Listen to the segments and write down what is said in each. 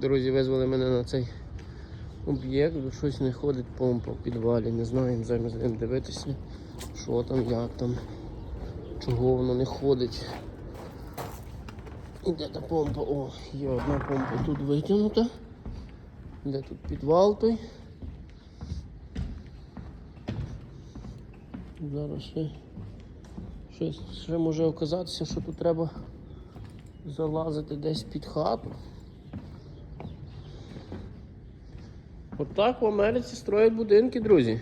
Друзі, визвали мене на цей об'єкт, бо щось не ходить помпа в підвалі. Не знаємо, зараз будемо дивитися, що там, як там, чого воно не ходить. Де та помпа? О, є одна помпа тут витягнута. Де тут підвал той? Зараз ще щось ще може оказатися, що тут треба залазити десь під хату. Отак в Америці строять будинки, друзі.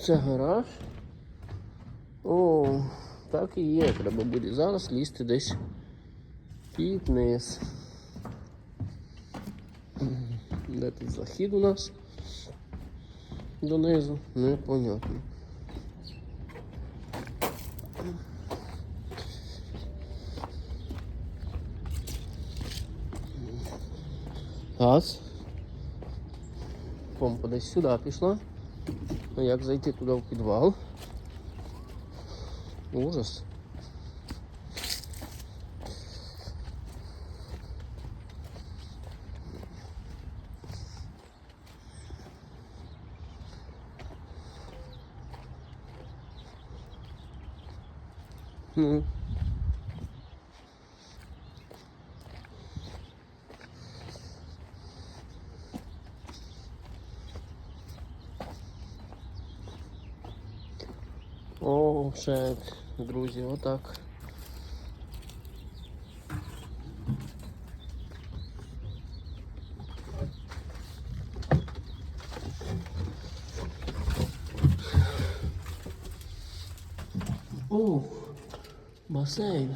Це гараж. О, так і є. Треба буде зараз лізти десь під низ. Де тут захід у нас? Донизу? Непонятно. Газ. Помпа десь сюди пішла. А як зайти туди в підвал? Ужас. Ну. О, ще, друзі, отак. О, басейн.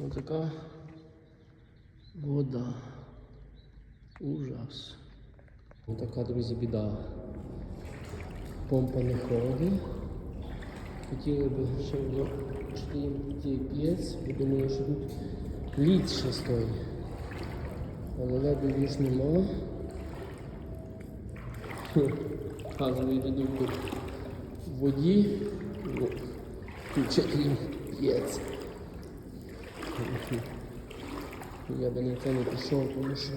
Ось така вода. Ужас. Ось така, друзі, біда. Помпа не ходить. Хотіли б ще ті п'єць, бо думаю, що тут лід ще стоїть. Але леду ж нема. Газовий редуктор в воді. Включати їм. Я би на це не пішов, тому що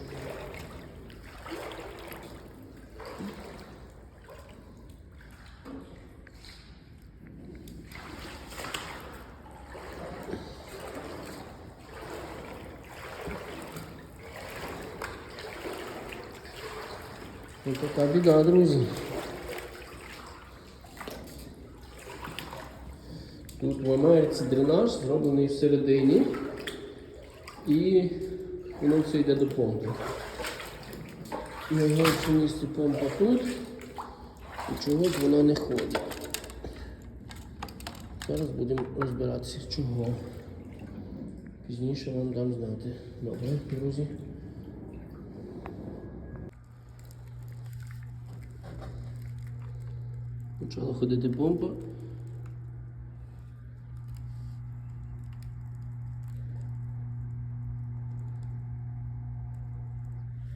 така біда, друзі. Тут в Америці дренаж зроблений всередині і воно все йде до помпи. Найгірше місце помпа тут і чогось вона не ходить. Зараз будемо розбиратися чого. Пізніше вам дам знати. Добре, друзі. Почала ходити помпа.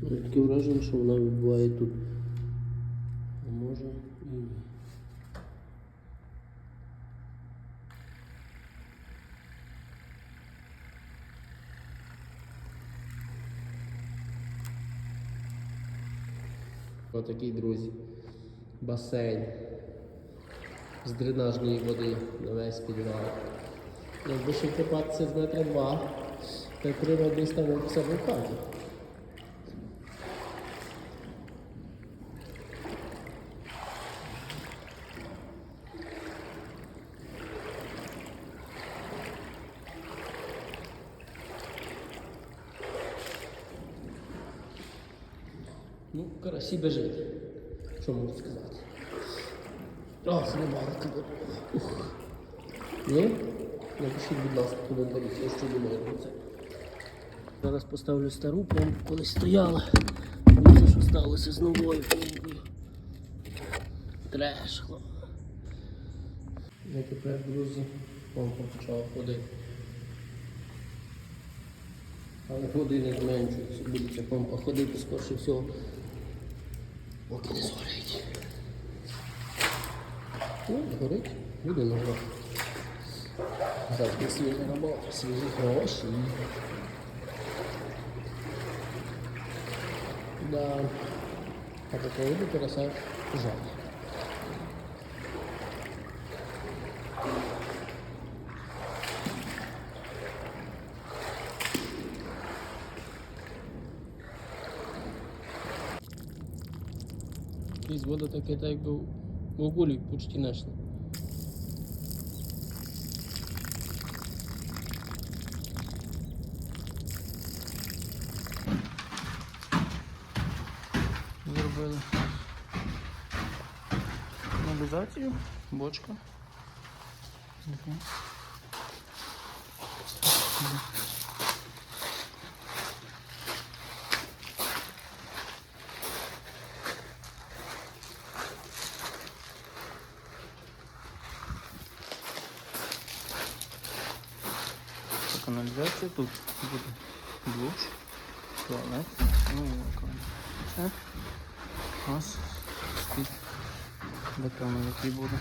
Ну, Таке враження, що вона відбуває тут. А може і ні. Отакий, друзі, басейн з дренажної води на весь підвал. Якби ще копатися з метра два, то треба десь там себе в хаті. Ну, карасі бежить. Що можу сказати? Рибалка буде. Ух. Ні? Напишіть, будь ласка, коментарі, що думаєте про це. Зараз поставлю стару помпу, колись стояла. Дивіться, що сталося з новою помпою. Треш, хлоп. І тепер, друзі, помпа почала ходити. Але води не зменшується, буде ця помпа ходити скорше всього. Поки не згорить. Ну, горить, буде нова. Завжди свіжа робота, свіжі гроші. Да. А такого виду карася жаль. Якийсь вода таке, так якби в огулі почти знайшли. Зробили каналізацію, бочка. Мгм. Каналізація тут буде душ, туалет, ну і нас спід, напевно, який буде.